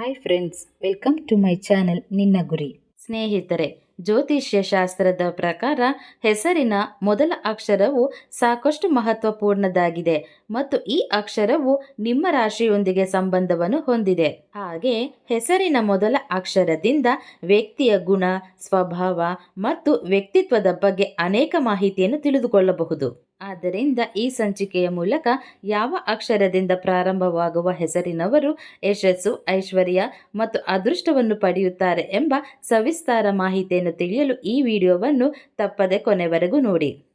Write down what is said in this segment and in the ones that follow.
Hi friends welcome to my channel ನಿನ್ನ ಗುರಿ ಸ್ನೇಹಿತರೆ ಜ್ಯೋತಿಷ್ಯ ಶಾಸ್ತ್ರದ ಪ್ರಕಾರ ಹೆಸರಿನ ಮೊದಲ ಅಕ್ಷರವು ಸಾಕಷ್ಟು ಮಹತ್ವಪೂರ್ಣದಾಗಿದೆ ಮತ್ತು ಈ ಅಕ್ಷರವು ನಿಮ್ಮ ರಾಶಿಯೊಂದಿಗೆ ಸಂಬಂಧವನ್ನು ಹೊಂದಿದೆ. ಹಾಗೆ ಹೆಸರಿನ ಮೊದಲ ಅಕ್ಷರದಿಂದ ವ್ಯಕ್ತಿಯ ಗುಣ, ಸ್ವಭಾವ ಮತ್ತು ವ್ಯಕ್ತಿತ್ವದ ಬಗ್ಗೆ ಅನೇಕ ಮಾಹಿತಿಯನ್ನು ತಿಳಿದುಕೊಳ್ಳಬಹುದು. ಆದ್ದರಿಂದ ಈ ಸಂಚಿಕೆಯ ಮೂಲಕ ಯಾವ ಅಕ್ಷರದಿಂದ ಪ್ರಾರಂಭವಾಗುವ ಹೆಸರಿನವರು ಯಶಸ್ಸು, ಐಶ್ವರ್ಯ ಮತ್ತು ಅದೃಷ್ಟವನ್ನು ಪಡೆಯುತ್ತಾರೆ ಎಂಬ ಸವಿಸ್ತಾರ ಮಾಹಿತಿಯನ್ನು ತಿಳಿಯಲು ಈ ವಿಡಿಯೋವನ್ನು ತಪ್ಪದೆ ಕೊನೆವರೆಗೂ ನೋಡಿ.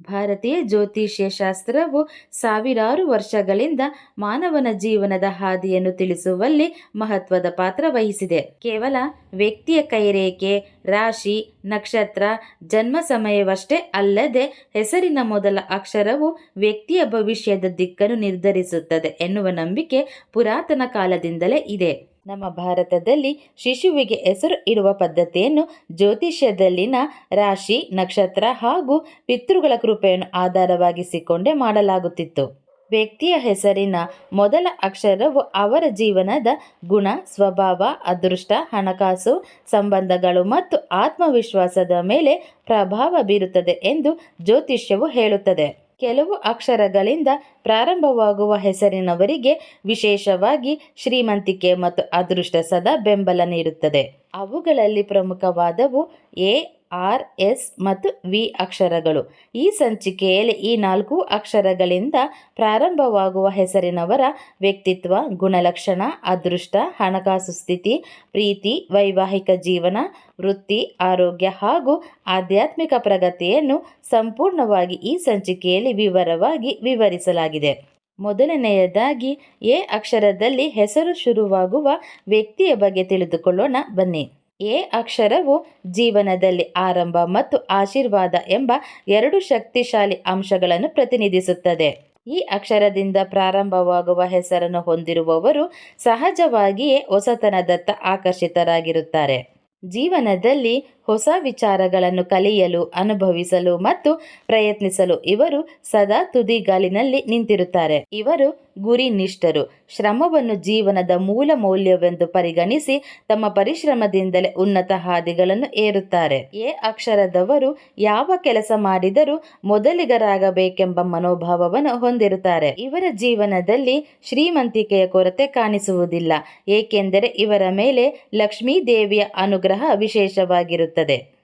ಭಾರತೀಯ ಜ್ಯೋತಿಷ್ಯ ಶಾಸ್ತ್ರವು ಸಾವಿರಾರು ವರ್ಷಗಳಿಂದ ಮಾನವನ ಜೀವನದ ಹಾದಿಯನ್ನು ತಿಳಿಸುವಲ್ಲಿ ಮಹತ್ವದ ಪಾತ್ರ ವಹಿಸಿದೆ. ಕೇವಲ ವ್ಯಕ್ತಿಯ ಕೈರೇಖೆ, ರಾಶಿ, ನಕ್ಷತ್ರ, ಜನ್ಮ ಸಮಯವಷ್ಟೇ ಅಲ್ಲದೆ ಹೆಸರಿನ ಮೊದಲ ಅಕ್ಷರವು ವ್ಯಕ್ತಿಯ ಭವಿಷ್ಯದ ದಿಕ್ಕನ್ನು ನಿರ್ಧರಿಸುತ್ತದೆ ಎನ್ನುವ ನಂಬಿಕೆ ಪುರಾತನ ಕಾಲದಿಂದಲೇ ಇದೆ. ನಮ್ಮ ಭಾರತದಲ್ಲಿ ಶಿಶುವಿಗೆ ಹೆಸರು ಇಡುವ ಪದ್ಧತಿಯನ್ನು ಜ್ಯೋತಿಷ್ಯದಲ್ಲಿನ ರಾಶಿ, ನಕ್ಷತ್ರ ಹಾಗೂ ಪಿತೃಗಳ ಕೃಪೆಯನ್ನು ಆಧಾರವಾಗಿಸಿಕೊಂಡೇ ಮಾಡಲಾಗುತ್ತಿತ್ತು. ವ್ಯಕ್ತಿಯ ಹೆಸರಿನ ಮೊದಲ ಅಕ್ಷರವು ಅವರ ಜೀವನದ ಗುಣ, ಸ್ವಭಾವ, ಅದೃಷ್ಟ, ಹಣಕಾಸು ಸಂಬಂಧಗಳು ಮತ್ತು ಆತ್ಮವಿಶ್ವಾಸದ ಮೇಲೆ ಪ್ರಭಾವ ಬೀರುತ್ತದೆ ಎಂದು ಜ್ಯೋತಿಷ್ಯವು ಹೇಳುತ್ತದೆ. ಕೆಲವು ಅಕ್ಷರಗಳಿಂದ ಪ್ರಾರಂಭವಾಗುವ ಹೆಸರಿನವರಿಗೆ ವಿಶೇಷವಾಗಿ ಶ್ರೀಮಂತಿಕೆ ಮತ್ತು ಅದೃಷ್ಟ ಸದಾ ಬೆಂಬಲ ನೀಡುತ್ತದೆ. ಅವುಗಳಲ್ಲಿ ಪ್ರಮುಖವಾದವು ಎ ಆರ್, ಎಸ್ ಮತ್ತು ವಿ ಅಕ್ಷರಗಳು. ಈ ಸಂಚಿಕೆಯಲ್ಲಿ ಈ ನಾಲ್ಕು ಅಕ್ಷರಗಳಿಂದ ಪ್ರಾರಂಭವಾಗುವ ಹೆಸರಿನವರ ವ್ಯಕ್ತಿತ್ವ, ಗುಣಲಕ್ಷಣ, ಅದೃಷ್ಟ, ಹಣಕಾಸು ಸ್ಥಿತಿ, ಪ್ರೀತಿ, ವೈವಾಹಿಕ ಜೀವನ, ವೃತ್ತಿ, ಆರೋಗ್ಯ ಹಾಗೂ ಆಧ್ಯಾತ್ಮಿಕ ಪ್ರಗತಿಯನ್ನು ಸಂಪೂರ್ಣವಾಗಿ ಈ ಸಂಚಿಕೆಯಲ್ಲಿ ವಿವರವಾಗಿ ವಿವರಿಸಲಾಗಿದೆ. ಮೊದಲನೆಯದಾಗಿ, ಎ ಅಕ್ಷರದಲ್ಲಿ ಹೆಸರು ಶುರುವಾಗುವ ವ್ಯಕ್ತಿಯ ಬಗ್ಗೆ ತಿಳಿದುಕೊಳ್ಳೋಣ. ಬನ್ನಿ. ಎ ಅಕ್ಷರವು ಜೀವನದಲ್ಲಿ ಆರಂಭ ಮತ್ತು ಆಶೀರ್ವಾದ ಎಂಬ ಎರಡು ಶಕ್ತಿಶಾಲಿ ಅಂಶಗಳನ್ನು ಪ್ರತಿನಿಧಿಸುತ್ತದೆ. ಈ ಅಕ್ಷರದಿಂದ ಪ್ರಾರಂಭವಾಗುವ ಹೆಸರನ್ನು ಹೊಂದಿರುವವರು ಸಹಜವಾಗಿಯೇ ಹೊಸತನದತ್ತ ಆಕರ್ಷಿತರಾಗಿರುತ್ತಾರೆ. ಜೀವನದಲ್ಲಿ ಹೊಸ ವಿಚಾರಗಳನ್ನು ಕಲಿಯಲು, ಅನುಭವಿಸಲು ಮತ್ತು ಪ್ರಯತ್ನಿಸಲು ಇವರು ಸದಾ ತುದಿಗಾಲಿನಲ್ಲಿ ನಿಂತಿರುತ್ತಾರೆ. ಇವರು ಗುರಿ ನಿಷ್ಠರು ಶ್ರಮವನ್ನು ಜೀವನದ ಮೂಲ ಮೌಲ್ಯವೆಂದು ಪರಿಗಣಿಸಿ ತಮ್ಮ ಪರಿಶ್ರಮದಿಂದಲೇ ಉನ್ನತ ಹಾದಿಗಳನ್ನು ಏರುತ್ತಾರೆ. ಎ ಅಕ್ಷರದವರು ಯಾವ ಕೆಲಸ ಮಾಡಿದರೂ ಮೊದಲಿಗರಾಗಬೇಕೆಂಬ ಮನೋಭಾವವನ್ನು ಹೊಂದಿರುತ್ತಾರೆ. ಇವರ ಜೀವನದಲ್ಲಿ ಶ್ರೀಮಂತಿಕೆಯ ಕೊರತೆ ಕಾಣಿಸುವುದಿಲ್ಲ, ಏಕೆಂದರೆ ಇವರ ಮೇಲೆ ಲಕ್ಷ್ಮೀ ದೇವಿಯ ಅನುಗ್ರಹ ವಿಶೇಷವಾಗಿರುತ್ತದೆ.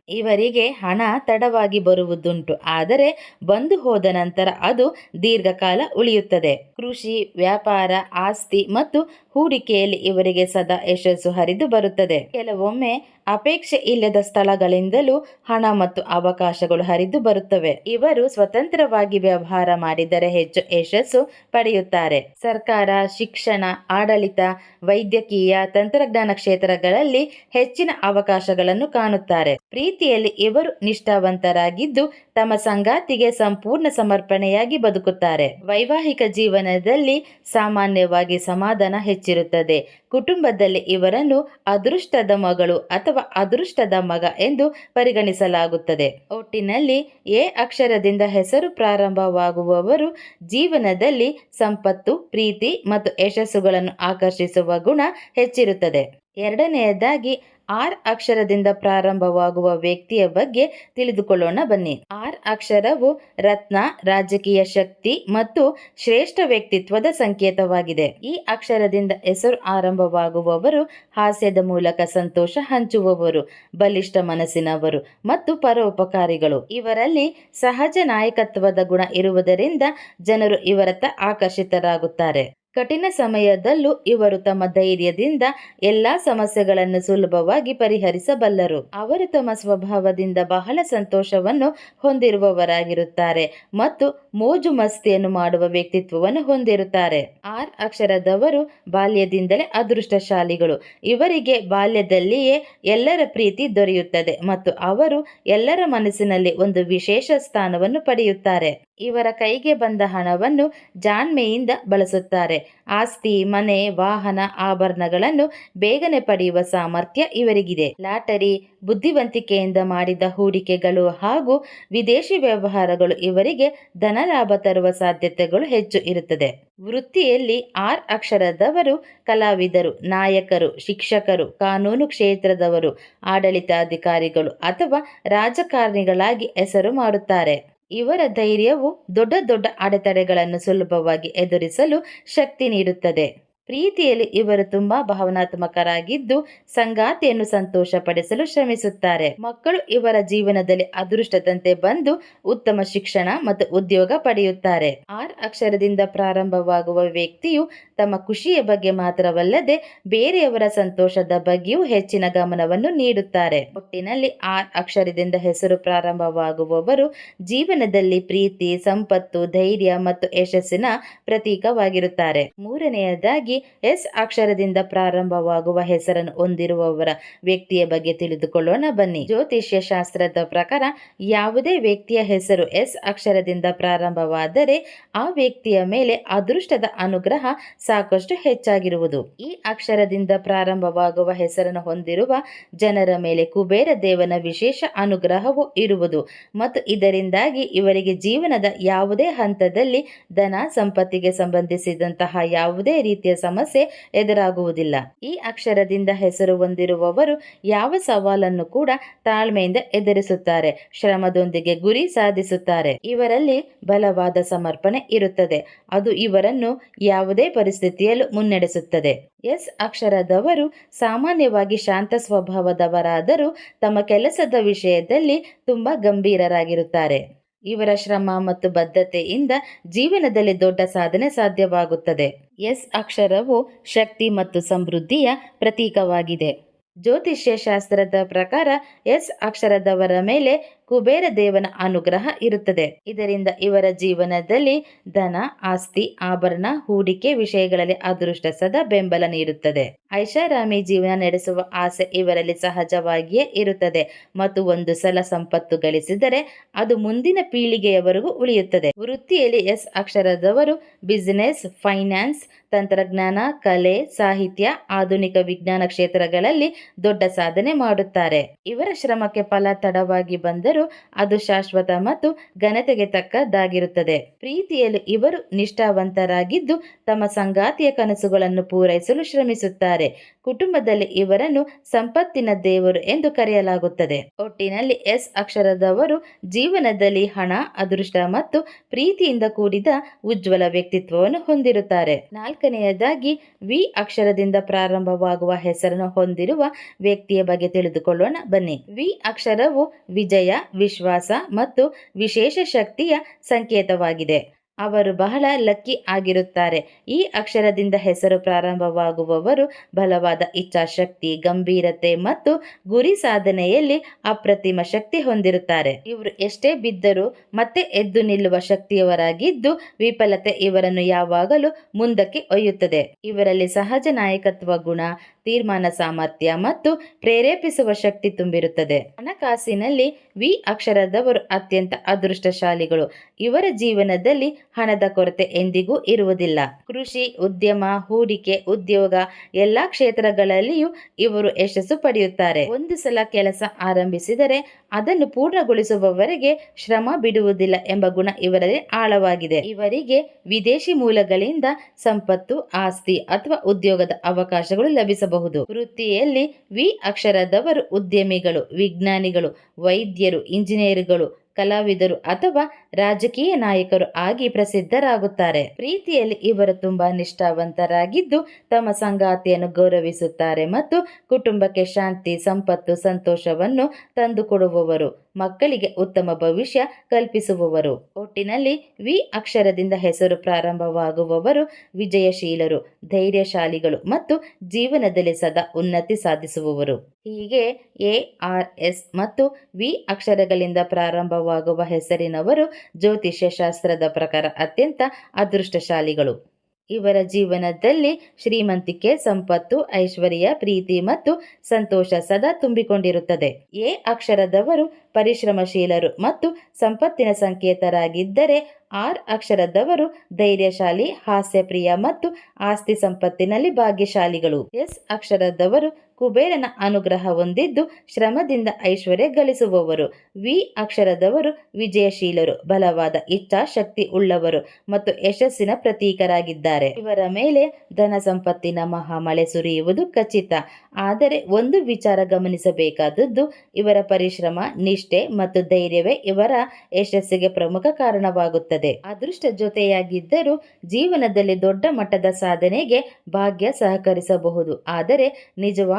ಇವರಿಗೆ ಹಣ ತಡವಾಗಿ ಬರುವುದುಂಟು. ಆದರೆ ಬಂದು ಹೋದ ನಂತರ ಅದು ದೀರ್ಘಕಾಲ ಉಳಿಯುತ್ತದೆ. ಕೃಷಿ, ವ್ಯಾಪಾರ, ಆಸ್ತಿ ಮತ್ತು ಹೂಡಿಕೆಯಲ್ಲಿ ಇವರಿಗೆ ಸದಾ ಯಶಸ್ಸು ಹರಿದು ಬರುತ್ತದೆ. ಕೆಲವೊಮ್ಮೆ ಅಪೇಕ್ಷೆ ಇಲ್ಲದ ಸ್ಥಳಗಳಿಂದಲೂ ಹಣ ಮತ್ತು ಅವಕಾಶಗಳು ಹರಿದು ಬರುತ್ತವೆ. ಇವರು ಸ್ವತಂತ್ರವಾಗಿ ವ್ಯವಹಾರ ಮಾಡಿದರೆ ಹೆಚ್ಚು ಯಶಸ್ಸು ಪಡೆಯುತ್ತಾರೆ. ಸರ್ಕಾರ, ಶಿಕ್ಷಣ, ಆಡಳಿತ, ವೈದ್ಯಕೀಯ, ತಂತ್ರಜ್ಞಾನ ಕ್ಷೇತ್ರಗಳಲ್ಲಿ ಹೆಚ್ಚಿನ ಅವಕಾಶಗಳನ್ನು ಕಾಣುತ್ತಾರೆ. ಪ್ರೀತಿಯಲ್ಲಿ ಇವರು ನಿಷ್ಠಾವಂತರಾಗಿದ್ದು ತಮ್ಮ ಸಂಗಾತಿಗೆ ಸಂಪೂರ್ಣ ಸಮರ್ಪಣೆಯಾಗಿ ಬದುಕುತ್ತಾರೆ. ವೈವಾಹಿಕ ಜೀವನದಲ್ಲಿ ಸಾಮಾನ್ಯವಾಗಿ ಸಮಾಧಾನ ಹೆಚ್ಚಿರುತ್ತದೆ. ಕುಟುಂಬದಲ್ಲಿ ಇವರನ್ನು ಅದೃಷ್ಟದ ಮಗಳು ಅಥವಾ ಅದೃಷ್ಟದ ಮಗ ಎಂದು ಪರಿಗಣಿಸಲಾಗುತ್ತದೆ. ಒಟ್ಟಿನಲ್ಲಿ ಎ ಅಕ್ಷರದಿಂದ ಹೆಸರು ಪ್ರಾರಂಭವಾಗುವವರು ಜೀವನದಲ್ಲಿ ಸಂಪತ್ತು, ಪ್ರೀತಿ ಮತ್ತು ಯಶಸ್ಸುಗಳನ್ನು ಆಕರ್ಷಿಸುವ ಗುಣ ಹೆಚ್ಚಿರುತ್ತದೆ. ಎರಡನೆಯದಾಗಿ ಆರ್ ಅಕ್ಷರದಿಂದ ಪ್ರಾರಂಭವಾಗುವ ವ್ಯಕ್ತಿಯ ಬಗ್ಗೆ ತಿಳಿದುಕೊಳ್ಳೋಣ, ಬನ್ನಿ. ಆರ್ ಅಕ್ಷರವು ರತ್ನ, ರಾಜಕೀಯ ಶಕ್ತಿ ಮತ್ತು ಶ್ರೇಷ್ಠ ವ್ಯಕ್ತಿತ್ವದ ಸಂಕೇತವಾಗಿದೆ. ಈ ಅಕ್ಷರದಿಂದ ಹೆಸರು ಆರಂಭವಾಗುವವರು, ಹಾಸ್ಯದ ಮೂಲಕ ಸಂತೋಷ ಹಂಚುವವರು, ಬಲಿಷ್ಠ ಮನಸ್ಸಿನವರು ಮತ್ತು ಪರೋಪಕಾರಿಗಳು. ಇವರಲ್ಲಿ ಸಹಜ ನಾಯಕತ್ವದ ಗುಣ ಇರುವುದರಿಂದ ಜನರು ಇವರತ್ತ ಆಕರ್ಷಿತರಾಗುತ್ತಾರೆ. ಕಠಿಣ ಸಮಯದಲ್ಲೂ ಇವರು ತಮ್ಮ ಧೈರ್ಯದಿಂದ ಎಲ್ಲಾ ಸಮಸ್ಯೆಗಳನ್ನು ಸುಲಭವಾಗಿ ಪರಿಹರಿಸಬಲ್ಲರು. ಅವರು ತಮ್ಮ ಸ್ವಭಾವದಿಂದ ಬಹಳ ಸಂತೋಷವನ್ನು ಹೊಂದಿರುವವರಾಗಿರುತ್ತಾರೆ ಮತ್ತು ಮೋಜು ಮಸ್ತಿಯನ್ನು ಮಾಡುವ ವ್ಯಕ್ತಿತ್ವವನ್ನು ಹೊಂದಿರುತ್ತಾರೆ. ಆರ್ ಅಕ್ಷರದವರು ಬಾಲ್ಯದಿಂದಲೇ ಅದೃಷ್ಟಶಾಲಿಗಳು. ಇವರಿಗೆ ಬಾಲ್ಯದಲ್ಲಿಯೇ ಎಲ್ಲರ ಪ್ರೀತಿ ದೊರೆಯುತ್ತದೆ ಮತ್ತು ಅವರು ಎಲ್ಲರ ಮನಸ್ಸಿನಲ್ಲಿ ಒಂದು ವಿಶೇಷ ಸ್ಥಾನವನ್ನು ಪಡೆಯುತ್ತಾರೆ. ಇವರ ಕೈಗೆ ಬಂದ ಹಣವನ್ನು ಜಾಣ್ಮೆಯಿಂದ ಬಳಸುತ್ತಾರೆ. ಆಸ್ತಿ, ಮನೆ, ವಾಹನ ಆಭರಣಗಳನ್ನು ಬೇಗನೆ ಪಡೆಯುವ ಸಾಮರ್ಥ್ಯ ಇವರಿಗಿದೆ. ಲಾಟರಿ, ಬುದ್ಧಿವಂತಿಕೆಯಿಂದ ಮಾಡಿದ ಹೂಡಿಕೆಗಳು ಹಾಗೂ ವಿದೇಶಿ ವ್ಯವಹಾರಗಳು ಇವರಿಗೆ ಧನ ಲಾಭ ತರುವ ಸಾಧ್ಯತೆಗಳು ಹೆಚ್ಚು ಇರುತ್ತದೆ. ವೃತ್ತಿಯಲ್ಲಿ ಆರ್ ಅಕ್ಷರದವರು ಕಲಾವಿದರು, ನಾಯಕರು, ಶಿಕ್ಷಕರು, ಕಾನೂನು ಕ್ಷೇತ್ರದವರು, ಆಡಳಿತಾಧಿಕಾರಿಗಳು ಅಥವಾ ರಾಜಕಾರಣಿಗಳಾಗಿ ಹೆಸರು ಮಾಡುತ್ತಾರೆ ಇವರ ಧೈರ್ಯವು ದೊಡ್ಡ ದೊಡ್ಡ ಅಡೆತಡೆಗಳನ್ನು ಸುಲಭವಾಗಿ ಎದುರಿಸಲು ಶಕ್ತಿ ನೀಡುತ್ತದೆ. ಪ್ರೀತಿಯಲ್ಲಿ ಇವರು ತುಂಬಾ ಭಾವನಾತ್ಮಕರಾಗಿದ್ದು ಸಂಗಾತಿಯನ್ನು ಸಂತೋಷಪಡಿಸಲು ಶ್ರಮಿಸುತ್ತಾರೆ. ಮಕ್ಕಳು ಇವರ ಜೀವನದಲ್ಲಿ ಅದೃಷ್ಟದಂತೆ ಬಂದು ಉತ್ತಮ ಶಿಕ್ಷಣ ಮತ್ತು ಉದ್ಯೋಗ ಪಡೆಯುತ್ತಾರೆ. ಆರ್ ಅಕ್ಷರದಿಂದ ಪ್ರಾರಂಭವಾಗುವ ವ್ಯಕ್ತಿಯು ತಮ್ಮ ಖುಷಿಯ ಬಗ್ಗೆ ಮಾತ್ರವಲ್ಲದೆ ಬೇರೆಯವರ ಸಂತೋಷದ ಬಗ್ಗೆಯೂ ಹೆಚ್ಚಿನ ಗಮನವನ್ನು ನೀಡುತ್ತಾರೆ. ಒಟ್ಟಿನಲ್ಲಿ ಆರ್ ಅಕ್ಷರದಿಂದ ಹೆಸರು ಪ್ರಾರಂಭವಾಗುವವರು ಜೀವನದಲ್ಲಿ ಪ್ರೀತಿ, ಸಂಪತ್ತು, ಧೈರ್ಯ ಮತ್ತು ಯಶಸ್ಸಿನ ಪ್ರತೀಕವಾಗಿರುತ್ತಾರೆ. ಮೂರನೆಯದಾಗಿ ಎಸ್ ಅಕ್ಷರದಿಂದ ಪ್ರಾರಂಭವಾಗುವ ಹೆಸರನ್ನು ಹೊಂದಿರುವವರ ವ್ಯಕ್ತಿಯ ಬಗ್ಗೆ ತಿಳಿದುಕೊಳ್ಳೋಣ. ಬನ್ನಿ. ಜ್ಯೋತಿಷ್ಯ ಶಾಸ್ತ್ರದ ಪ್ರಕಾರ ಯಾವುದೇ ವ್ಯಕ್ತಿಯ ಹೆಸರು ಎಸ್ ಅಕ್ಷರದಿಂದ ಪ್ರಾರಂಭವಾದರೆ ಆ ವ್ಯಕ್ತಿಯ ಮೇಲೆ ಅದೃಷ್ಟದ ಅನುಗ್ರಹ ಸಾಕಷ್ಟು ಹೆಚ್ಚಾಗಿರುವುದು. ಈ ಅಕ್ಷರದಿಂದ ಪ್ರಾರಂಭವಾಗುವ ಹೆಸರನ್ನು ಹೊಂದಿರುವ ಜನರ ಮೇಲೆ ಕುಬೇರ ದೇವನ ವಿಶೇಷ ಅನುಗ್ರಹವು ಇರುವುದು. ಮತ್ತು ಇದರಿಂದಾಗಿ ಇವರಿಗೆ ಜೀವನದ ಯಾವುದೇ ಹಂತದಲ್ಲಿ ಧನ, ಸಂಪತ್ತಿಗೆ ಸಂಬಂಧಿಸಿದಂತಹ ಯಾವುದೇ ರೀತಿಯ ಸಮಸ್ಯೆ ಎದುರಾಗುವುದಿಲ್ಲ. ಈ ಅಕ್ಷರದಿಂದ ಹೆಸರು ಹೊಂದಿರುವವರು ಯಾವ ಸವಾಲನ್ನು ಕೂಡ ತಾಳ್ಮೆಯಿಂದ ಎದುರಿಸುತ್ತಾರೆ, ಶ್ರಮದೊಂದಿಗೆ ಗುರಿ ಸಾಧಿಸುತ್ತಾರೆ. ಇವರಲ್ಲಿ ಬಲವಾದ ಸಮರ್ಪಣೆ ಇರುತ್ತದೆ. ಅದು ಇವರನ್ನು ಯಾವುದೇ ಪರಿಸ್ಥಿತಿಯಲ್ಲೂ ಮುನ್ನಡೆಸುತ್ತದೆ. ಎಸ್ ಅಕ್ಷರದವರು ಸಾಮಾನ್ಯವಾಗಿ ಶಾಂತ ಸ್ವಭಾವದವರಾದರೂ ತಮ್ಮ ಕೆಲಸದ ವಿಷಯದಲ್ಲಿ ತುಂಬಾ ಗಂಭೀರರಾಗಿರುತ್ತಾರೆ. ಇವರ ಶ್ರಮ ಮತ್ತು ಬದ್ಧತೆಯಿಂದ ಜೀವನದಲ್ಲಿ ದೊಡ್ಡ ಸಾಧನೆ ಸಾಧ್ಯವಾಗುತ್ತದೆ. ಎಸ್ ಅಕ್ಷರವು ಶಕ್ತಿ ಮತ್ತು ಸಮೃದ್ಧಿಯ ಪ್ರತೀಕವಾಗಿದೆ. ಜ್ಯೋತಿಷ್ಯ ಶಾಸ್ತ್ರದ ಪ್ರಕಾರ ಎಸ್ ಅಕ್ಷರದವರ ಮೇಲೆ ಕುಬೇರ ದೇವನ ಅನುಗ್ರಹ ಇರುತ್ತದೆ. ಇದರಿಂದ ಇವರ ಜೀವನದಲ್ಲಿ ಧನ, ಆಸ್ತಿ, ಆಭರಣ, ಹೂಡಿಕೆ ವಿಷಯಗಳಲ್ಲಿ ಅದೃಷ್ಟ ಸದಾ ಬೆಂಬಲ ನೀಡುತ್ತದೆ. ಐಷಾರಾಮಿ ಜೀವನ ನಡೆಸುವ ಆಸೆ ಇವರಲ್ಲಿ ಸಹಜವಾಗಿಯೇ ಇರುತ್ತದೆ. ಮತ್ತು ಒಂದು ಸಲ ಸಂಪತ್ತು ಗಳಿಸಿದರೆ ಅದು ಮುಂದಿನ ಪೀಳಿಗೆಯವರೆಗೂ ಉಳಿಯುತ್ತದೆ. ವೃತ್ತಿಯಲ್ಲಿ ಎಸ್ ಅಕ್ಷರದವರು ಬಿಸಿನೆಸ್, ಫೈನಾನ್ಸ್, ತಂತ್ರಜ್ಞಾನ, ಕಲೆ, ಸಾಹಿತ್ಯ, ಆಧುನಿಕ ವಿಜ್ಞಾನ ಕ್ಷೇತ್ರಗಳಲ್ಲಿ ದೊಡ್ಡ ಸಾಧನೆ ಮಾಡುತ್ತಾರೆ. ಇವರ ಶ್ರಮಕ್ಕೆ ಫಲ ತಡವಾಗಿ ಬಂದರೂ ಅದು ಶಾಶ್ವತ ಮತ್ತು ಘನತೆಗೆ ತಕ್ಕದ್ದಾಗಿರುತ್ತದೆ. ಪ್ರೀತಿಯಲ್ಲಿ ಇವರು ನಿಷ್ಠಾವಂತರಾಗಿದ್ದು ತಮ್ಮ ಸಂಗಾತಿಯ ಕನಸುಗಳನ್ನು ಪೂರೈಸಲು ಶ್ರಮಿಸುತ್ತಾರೆ. ಕುಟುಂಬದಲ್ಲಿ ಇವರನ್ನು ಸಂಪತ್ತಿನ ದೇವರು ಎಂದು ಕರೆಯಲಾಗುತ್ತದೆ. ಒಟ್ಟಿನಲ್ಲಿ ಎಸ್ ಅಕ್ಷರದವರು ಜೀವನದಲ್ಲಿ ಹಣ, ಅದೃಷ್ಟ ಮತ್ತು ಪ್ರೀತಿಯಿಂದ ಕೂಡಿದ ಉಜ್ವಲ ವ್ಯಕ್ತಿತ್ವವನ್ನು ಹೊಂದಿರುತ್ತಾರೆ. ನಾಲ್ಕನೆಯದಾಗಿ, ವಿ ಅಕ್ಷರದಿಂದ ಪ್ರಾರಂಭವಾಗುವ ಹೆಸರನ್ನು ಹೊಂದಿರುವ ವ್ಯಕ್ತಿಯ ಬಗ್ಗೆ ತಿಳಿದುಕೊಳ್ಳೋಣ. ಬನ್ನಿ. ವಿ ಅಕ್ಷರವು ವಿಜಯ ವಿಶ್ವಾಸ ಮತ್ತು ವಿಶೇಷ ಶಕ್ತಿಯ ಸಂಕೇತವಾಗಿದೆ. ಅವರು ಬಹಳ ಲಕ್ಕಿ ಆಗಿರುತ್ತಾರೆ. ಈ ಅಕ್ಷರದಿಂದ ಹೆಸರು ಪ್ರಾರಂಭವಾಗುವವರು ಬಲವಾದ ಇಚ್ಛಾಶಕ್ತಿ, ಗಂಭೀರತೆ ಮತ್ತು ಗುರಿ ಸಾಧನೆಯಲ್ಲಿ ಅಪ್ರತಿಮ ಶಕ್ತಿ ಹೊಂದಿರುತ್ತಾರೆ. ಇವರು ಎಷ್ಟೇ ಬಿದ್ದರೂ ಮತ್ತೆ ಎದ್ದು ನಿಲ್ಲುವ ಶಕ್ತಿಯವರಾಗಿದ್ದು ವಿಫಲತೆ ಇವರನ್ನು ಯಾವಾಗಲೂ ಮುಂದಕ್ಕೆ ಒಯ್ಯುತ್ತದೆ. ಇವರಲ್ಲಿ ಸಹಜ ನಾಯಕತ್ವ, ಗುಣ, ತೀರ್ಮಾನ ಸಾಮರ್ಥ್ಯ ಮತ್ತು ಪ್ರೇರೇಪಿಸುವ ಶಕ್ತಿ ತುಂಬಿರುತ್ತದೆ. ಹಣಕಾಸಿನಲ್ಲಿ ವಿ ಅಕ್ಷರದವರು ಅತ್ಯಂತ ಅದೃಷ್ಟಶಾಲಿಗಳು. ಇವರ ಜೀವನದಲ್ಲಿ ಹಣದ ಕೊರತೆ ಎಂದಿಗೂ ಇರುವುದಿಲ್ಲ. ಕೃಷಿ, ಉದ್ಯಮ, ಹೂಡಿಕೆ, ಉದ್ಯೋಗ ಎಲ್ಲಾ ಕ್ಷೇತ್ರಗಳಲ್ಲಿಯೂ ಇವರು ಯಶಸ್ಸು ಪಡೆಯುತ್ತಾರೆ. ಒಂದು ಸಲ ಕೆಲಸ ಆರಂಭಿಸಿದರೆ ಅದನ್ನು ಪೂರ್ಣಗೊಳಿಸುವವರೆಗೆ ಶ್ರಮ ಬಿಡುವುದಿಲ್ಲ ಎಂಬ ಗುಣ ಇವರಲ್ಲಿ ಆಳವಾಗಿದೆ. ಇವರಿಗೆ ವಿದೇಶಿ ಮೂಲಗಳಿಂದ ಸಂಪತ್ತು, ಆಸ್ತಿ ಅಥವಾ ಉದ್ಯೋಗದ ಅವಕಾಶಗಳು ಲಭಿಸಬಹುದು. ವೃತ್ತಿಯಲ್ಲಿ ವಿ ಅಕ್ಷರದವರು ಉದ್ಯಮಿಗಳು, ವಿಜ್ಞಾನಿಗಳು, ವೈದ್ಯರು, ಇಂಜಿನಿಯರ್ಗಳು ಕಲಾವಿದರು ಅಥವಾ ರಾಜಕೀಯ ನಾಯಕರು ಆಗಿ ಪ್ರಸಿದ್ಧರಾಗುತ್ತಾರೆ. ಪ್ರೀತಿಯಲ್ಲಿ ಇವರು ತುಂಬಾ ನಿಷ್ಠಾವಂತರಾಗಿದ್ದು ತಮ್ಮ ಸಂಗಾತಿಯನ್ನು ಗೌರವಿಸುತ್ತಾರೆ ಮತ್ತು ಕುಟುಂಬಕ್ಕೆ ಶಾಂತಿ, ಸಂಪತ್ತು, ಸಂತೋಷವನ್ನು ತಂದುಕೊಡುವವರು. ಮಕ್ಕಳಿಗೆ ಉತ್ತಮ ಭವಿಷ್ಯ ಕಲ್ಪಿಸುವವರು. ಒಟ್ಟಿನಲ್ಲಿ ವಿ ಅಕ್ಷರದಿಂದ ಹೆಸರು ಪ್ರಾರಂಭವಾಗುವವರು ವಿಜಯಶೀಲರು, ಧೈರ್ಯಶಾಲಿಗಳು ಮತ್ತು ಜೀವನದಲ್ಲಿ ಸದಾ ಉನ್ನತಿ ಸಾಧಿಸುವವರು. ಹೀಗೆ ಎ, ಆರ್, ಎಸ್ ಮತ್ತು ವಿ ಅಕ್ಷರಗಳಿಂದ ಪ್ರಾರಂಭವಾಗುವ ಹೆಸರಿನವರು ಜ್ಯೋತಿಷ್ಯ ಶಾಸ್ತ್ರದ ಪ್ರಕಾರ ಅತ್ಯಂತ ಅದೃಷ್ಟಶಾಲಿಗಳು. ಇವರ ಜೀವನದಲ್ಲಿ ಶ್ರೀಮಂತಿಕೆ, ಸಂಪತ್ತು, ಐಶ್ವರ್ಯ, ಪ್ರೀತಿ ಮತ್ತು ಸಂತೋಷ ಸದಾ ತುಂಬಿಕೊಂಡಿರುತ್ತದೆ. ಎ ಅಕ್ಷರದವರು ಪರಿಶ್ರಮಶೀಲರು ಮತ್ತು ಸಂಪತ್ತಿನ ಸಂಕೇತರಾಗಿದ್ದರೆ ಆರ್ ಅಕ್ಷರದವರು ಧೈರ್ಯಶಾಲಿ, ಹಾಸ್ಯಪ್ರಿಯ ಮತ್ತು ಆಸ್ತಿ ಸಂಪತ್ತಿನಲ್ಲಿ ಭಾಗ್ಯಶಾಲಿಗಳು. ಎಸ್ ಅಕ್ಷರದವರು ಕುಬೇರನ ಅನುಗ್ರಹ ಹೊಂದಿದ್ದು ಶ್ರಮದಿಂದ ಐಶ್ವರ್ಯ ಗಳಿಸುವವರು. ವಿ. ಅಕ್ಷರದವರು ವಿಜಯಶೀಲರು, ಬಲವಾದ ಇಚ್ಛಾಶಕ್ತಿ ಉಳ್ಳವರು ಮತ್ತು ಯಶಸ್ಸಿನ ಪ್ರತೀಕರಾಗಿದ್ದಾರೆ. ಇವರ ಮೇಲೆ ಧನ ಸಂಪತ್ತಿನ ಮಹಾಮಳೆ ಸುರಿಯುವುದು ಖಚಿತ. ಆದರೆ ಒಂದು ವಿಚಾರ ಗಮನಿಸಬೇಕಾದದ್ದು, ಇವರ ಪರಿಶ್ರಮ, ನಿಷ್ಠೆ ಮತ್ತು ಧೈರ್ಯವೇ ಇವರ ಯಶಸ್ಸಿಗೆ ಪ್ರಮುಖ ಕಾರಣವಾಗುತ್ತದೆ. ಅದೃಷ್ಟ ಜೊತೆಯಾಗಿದ್ದರೂ ಜೀವನದಲ್ಲಿ ದೊಡ್ಡ ಮಟ್ಟದ ಸಾಧನೆಗೆ ಭಾಗ್ಯ ಸಹಕರಿಸಬಹುದು. ಆದರೆ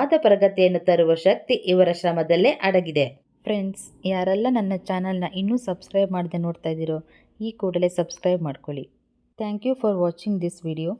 ನಿಜವಾದ ಪ್ರಗತಿಯನ್ನು ತರುವ ಶಕ್ತಿ ಇವರ ಶ್ರಮದಲ್ಲೇ ಅಡಗಿದೆ. ಫ್ರೆಂಡ್ಸ್ ಯಾರೆಲ್ಲ ನನ್ನ ಚಾನಲ್ನ ಇನ್ನೂ ಸಬ್ಸ್ಕ್ರೈಬ್ ಮಾಡದೆ ನೋಡ್ತಾ ಇದ್ದೀರೋ, ಈ ಕೂಡಲೇ ಸಬ್ಸ್ಕ್ರೈಬ್ ಮಾಡ್ಕೊಳ್ಳಿ. Thank you for watching this video